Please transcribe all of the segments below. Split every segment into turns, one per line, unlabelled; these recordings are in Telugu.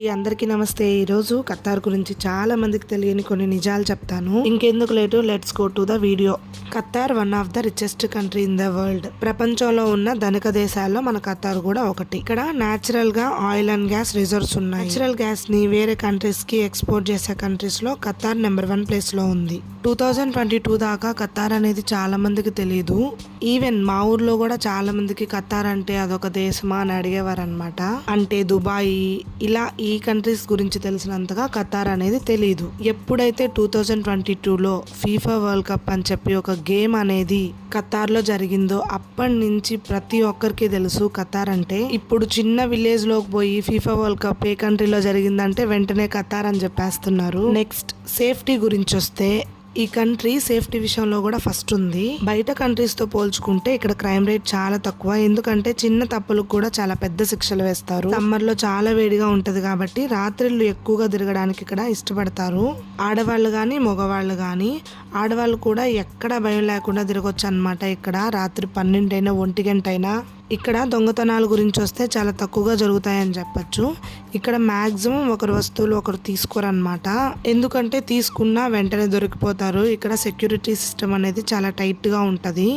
అందరికీ నమస్తే. ఈరోజు కత్తార్ గురించి చాలా మందికి తెలియని కొన్ని నిజాలు చెప్తాను. ఇంకెందుకు late? Let's go to the video Qatar one of the richest country in the world ప్రపంచంలో ఉన్న ధనిక దేశాల్లో మన కత్తార్ కూడా ఒకటి. ఇక్కడ నేచురల్గా ఆయిల్ అండ్ గ్యాస్ రిజర్వ్స్ ఉన్నాయి. నేచురల్ గ్యాస్ని వేరే కంట్రీస్కి ఎక్స్పోర్ట్ చేసే కంట్రీస్లో కత్తార్ నెంబర్ వన్ ప్లేస్లో ఉంది. టూ థౌజండ్ ట్వంటీ టూ దాకా కత్తార్ అనేది చాలా మందికి తెలియదు ఈవెన్ మా ఊర్లో కూడా చాలా మందికి కత్తార్ అంటే అదొక దేశమా అని అడిగేవారు అనమాట అంటే దుబాయ్ ఇలా ఈ ఈ కంట్రీస్ గురించి తెలిసినంతగా ఖతార్ అనేది తెలియదు ఎప్పుడైతే టూ థౌజండ్ ట్వంటీ టూలో ఫీఫా వరల్డ్ కప్ అని చెప్పి ఒక గేమ్ అనేది ఖతార్లో జరిగిందో అప్పటి నుంచి ప్రతి ఒక్కరికి తెలుసు ఖతార్ అంటే. ఇప్పుడు చిన్న విలేజ్లోకి పోయి ఫీఫా వరల్డ్ కప్ ఏ కంట్రీలో జరిగిందంటే వెంటనే ఖతార్ అని చెప్పేస్తున్నారు. నెక్స్ట్ సేఫ్టీ గురించి వస్తే ఈ కంట్రీ సేఫ్టీ విషయంలో కూడా ఫస్ట్ ఉంది. బయట కంట్రీస్తో పోల్చుకుంటే ఇక్కడ క్రైమ్ రేట్ చాలా తక్కువ. ఎందుకంటే చిన్న తప్పులకు కూడా చాలా పెద్ద శిక్షలు వేస్తారు. సమ్మర్లో చాలా వేడిగా ఉంటది కాబట్టి రాత్రిళ్ళు ఎక్కువగా తిరగడానికి ఇక్కడ ఇష్టపడతారు. ఆడవాళ్ళు గాని మగవాళ్ళు గాని ఆడవాళ్ళు కూడా ఎక్కడ భయం లేకుండా తిరగొచ్చు అనమాట ఇక్కడ. రాత్రి పన్నెండైనా ఒంటి గంట అయినా ఇక్కడ దొంగతనాల గురించి వస్తే చాలా తక్కువగా జరుగుతాయని చెప్పొచ్చు. ఇక్కడ మ్యాక్సిమం ఒకరు వస్తువులు ఒకరు తీసుకోరనమాట ఎందుకంటే తీసుకున్నా వెంటనే దొరికిపోతారు. ఇక్కడ సెక్యూరిటీ సిస్టమ్ అనేది చాలా టైట్గా ఉంటుంది.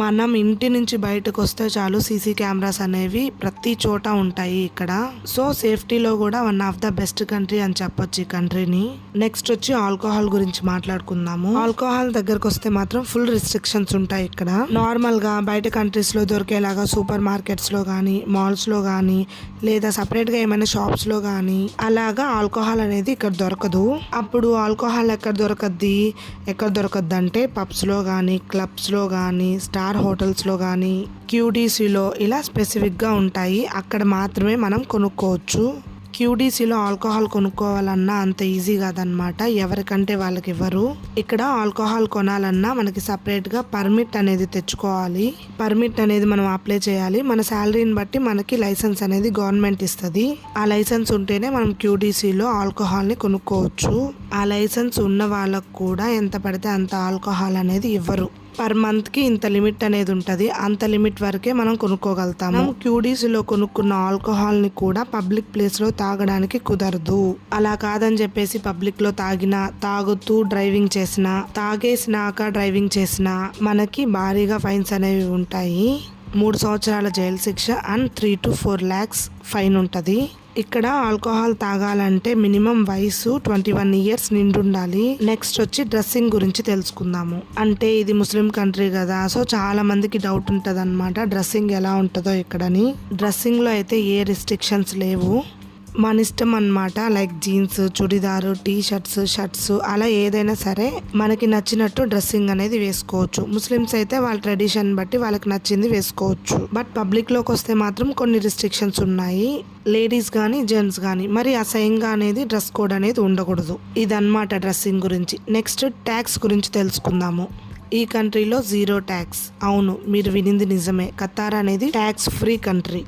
మనం ఇంటి నుంచి బయటకు వస్తే చాలు సీసీ కెమెరాస్ అనేవి ప్రతి చోట ఉంటాయి ఇక్కడ. సో సేఫ్టీలో కూడా one of the best country అని చెప్పొచ్చు ఈ కంట్రీని. నెక్స్ట్ వచ్చి ఆల్కహాల్ గురించి మాట్లాడుకుందాము. ఆల్కహాల్ దగ్గరకు వస్తే మాత్రం ఫుల్ రిస్ట్రిక్షన్స్ ఉంటాయి ఇక్కడ. నార్మల్గా బయట కంట్రీస్లో దొరికేలాగా సూపర్ సూపర్ మార్కెట్స్లో కానీ మాల్స్లో కానీ లేదా సపరేట్గా ఏమైనా షాప్స్లో కానీ అలాగా ఆల్కహాల్ అనేది ఇక్కడ దొరకదు. అప్పుడు ఆల్కహాల్ ఎక్కడ దొరకద్ది? ఎక్కడ దొరకద్ది అంటే పబ్స్లో కానీ క్లబ్స్లో కానీ స్టార్ హోటల్స్లో కానీ క్యూటీసీలో క్యూడీసీలో ఇలా స్పెసిఫిక్గా ఉంటాయి. అక్కడ మాత్రమే మనం కొనుక్కోవచ్చు. క్యూడీసీలో ఆల్కహాల్ కొనుక్కోవాలన్నా అంత ఈజీ కాదనమాట ఎవరికంటే వాళ్ళకి ఇవ్వరు ఇక్కడ ఆల్కహాల్ కొనాలన్నా మనకి సపరేట్గా పర్మిట్ అనేది తెచ్చుకోవాలి. పర్మిట్ అనేది మనం అప్లై చేయాలి. మన శాలరీని బట్టి మనకి లైసెన్స్ అనేది గవర్నమెంట్ ఇస్తుంది. ఆ లైసెన్స్ ఉంటేనే మనం క్యూడీసీలో ఆల్కహాల్ని కొనుక్కోవచ్చు. ఆ లైసెన్స్ ఉన్న వాళ్ళకు కూడా ఎంత పడితే అంత ఆల్కహాల్ అనేది ఇవ్వరు. పర్ మంత్కి ఇంత లిమిట్ అనేది ఉంటది. అంత లిమిట్ వరకే మనం కొనుక్కోగలుగుతాము. క్యూడీస్లో కొనుక్కున్న ఆల్కహాల్ని కూడా పబ్లిక్ ప్లేస్లో తాగడానికి కుదరదు. అలా కాదని చెప్పేసి పబ్లిక్లో తాగినా తాగుతూ డ్రైవింగ్ చేసినా తాగేసినాక డ్రైవింగ్ చేసినా మనకి భారీగా ఫైన్స్ అనేవి ఉంటాయి. మూడు సంవత్సరాల జైలు శిక్ష and three to four lakhs fine ఉంటుంది. ఇక్కడ ఆల్కహాల్ తాగాలంటే మినిమం వయసు ట్వంటీ వన్ ఇయర్స్ నిండుండాలి. నెక్స్ట్ వచ్చి డ్రెస్సింగ్ గురించి తెలుసుకుందాము. అంటే ఇది ముస్లిం కంట్రీ కదా సో చాలా మందికి డౌట్ ఉంటుంది అనమాట డ్రెస్సింగ్ ఎలా ఉంటుందో ఇక్కడని డ్రెస్సింగ్లో అయితే ఏ రిస్ట్రిక్షన్స్ లేవు. మన ఇష్టం అన్నమాట like jeans churidar T shirts shirts అలా ఏదైనా సరే మనకి నచ్చినట్టు డ్రెస్సింగ్ అనేది వేసుకోవచ్చు. ముస్లిమ్స్ అయితే వాళ్ళ ట్రెడిషన్ బట్టి వాళ్ళకి నచ్చింది వేసుకోవచ్చు. బట్ పబ్లిక్లోకి వస్తే మాత్రం కొన్ని రిస్ట్రిక్షన్స్ ఉన్నాయి. లేడీస్ కానీ జెంట్స్ కానీ మరి అసహ్యంగా అనేది డ్రెస్ కోడ్ అనేది ఉండకూడదు. ఇదన్నమాట డ్రెస్సింగ్ గురించి. నెక్స్ట్ ట్యాక్స్ గురించి తెలుసుకుందాము. ఈ కంట్రీలో జీరో ట్యాక్స్ అవును మీరు వినింది నిజమే. ఖతార్ అనేది ట్యాక్స్ ఫ్రీ కంట్రీ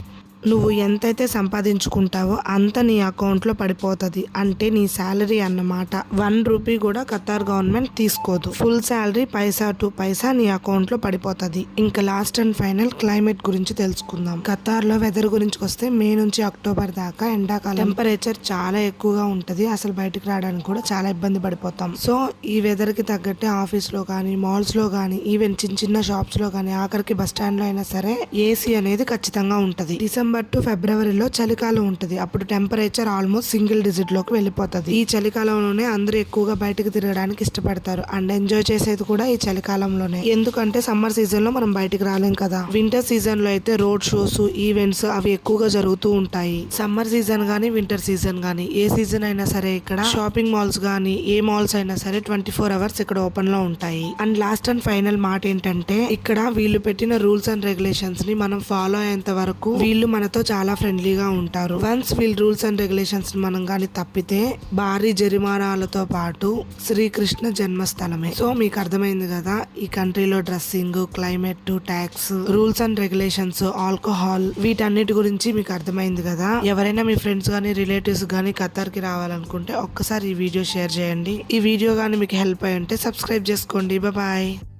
నువ్వు ఎంతైతే సంపాదించుకుంటావో అంత నీ అకౌంట్లో పడిపోతుంది. అంటే నీ శాలరీ అన్నమాట. వన్ రూపీ కూడా ఖతార్ గవర్నమెంట్ తీసుకోదు. Full salary paisa to paisa నీ అకౌంట్లో పడిపోతుంది. ఇంకా లాస్ట్ అండ్ ఫైనల్ క్లైమేట్ గురించి తెలుసుకుందాం. ఖతార్లో వెదర్ గురించి వస్తే మే నుంచి అక్టోబర్ దాకా ఎండాకాలం టెంపరేచర్ చాలా ఎక్కువగా ఉంటుంది. అసలు బయటకు రావడానికి కూడా చాలా ఇబ్బంది పడిపోతాం. సో ఈ వెదర్కి తగ్గట్టే ఆఫీస్లో కానీ మాల్స్లో కానీ ఈవెన్ చిన్న చిన్న షాప్స్లో కానీ ఆఖరికి బస్ స్టాండ్లో అయినా సరే ఏసీ అనేది ఖచ్చితంగా ఉంటుంది. డిసెంబర్ టు ఫిబ్రవరిలో చలికాలం ఉంటుంది. అప్పుడు టెంపరేచర్ ఆల్మోస్ట్ సింగిల్ డిజిట్లోకి వెళ్ళిపోతుంది. ఈ చలికాలంలోనే అందరూ ఎక్కువగా బయటకు తిరగడానికి ఇష్టపడతారు. అండ్ ఎంజాయ్ చేసేది కూడా ఈ చలికాలంలోనే. ఎందుకంటే సమ్మర్ సీజన్లో మనం బయటకు రాలేం కదా. వింటర్ సీజన్లో అయితే రోడ్ షోస్ ఈవెంట్స్ అవి ఎక్కువగా జరుగుతూ ఉంటాయి. సమ్మర్ సీజన్ గానీ వింటర్ సీజన్ గానీ ఏ సీజన్ అయినా సరే ఇక్కడ షాపింగ్ మాల్స్ గానీ ఏ మాల్స్ అయినా సరే ట్వంటీ ఫోర్ అవర్స్ ఇక్కడ ఓపెన్లో ఉంటాయి. అండ్ లాస్ట్ అండ్ ఫైనల్ మాట ఏంటంటే ఇక్కడ వీళ్ళు పెట్టిన రూల్స్ అండ్ రెగ్యులేషన్స్ని మనం ఫాలో అయ్యేంత వరకు వీళ్ళు మనతో చాలా ఫ్రెండ్లీగా ఉంటారు. వన్స్ వీళ్ళ రూల్స్ అండ్ రెగ్యులేషన్స్ మనం కానీ తప్పితే భారీ జరిమానాలతో పాటు శ్రీకృష్ణ జన్మస్థలమే. సో మీకు అర్థమైంది కదా ఈ కంట్రీలో dressing climate tax rules and regulations alcohol వీటన్నిటి గురించి మీకు అర్థమైంది కదా. ఎవరైనా మీ ఫ్రెండ్స్ కానీ రిలేటివ్స్ కానీ ఖతార్కి రావాలనుకుంటే ఒక్కసారి ఈ వీడియో షేర్ చేయండి. ఈ వీడియో కానీ మీకు హెల్ప్ అయి ఉంటే సబ్స్క్రైబ్ చేసుకోండి. బాయ్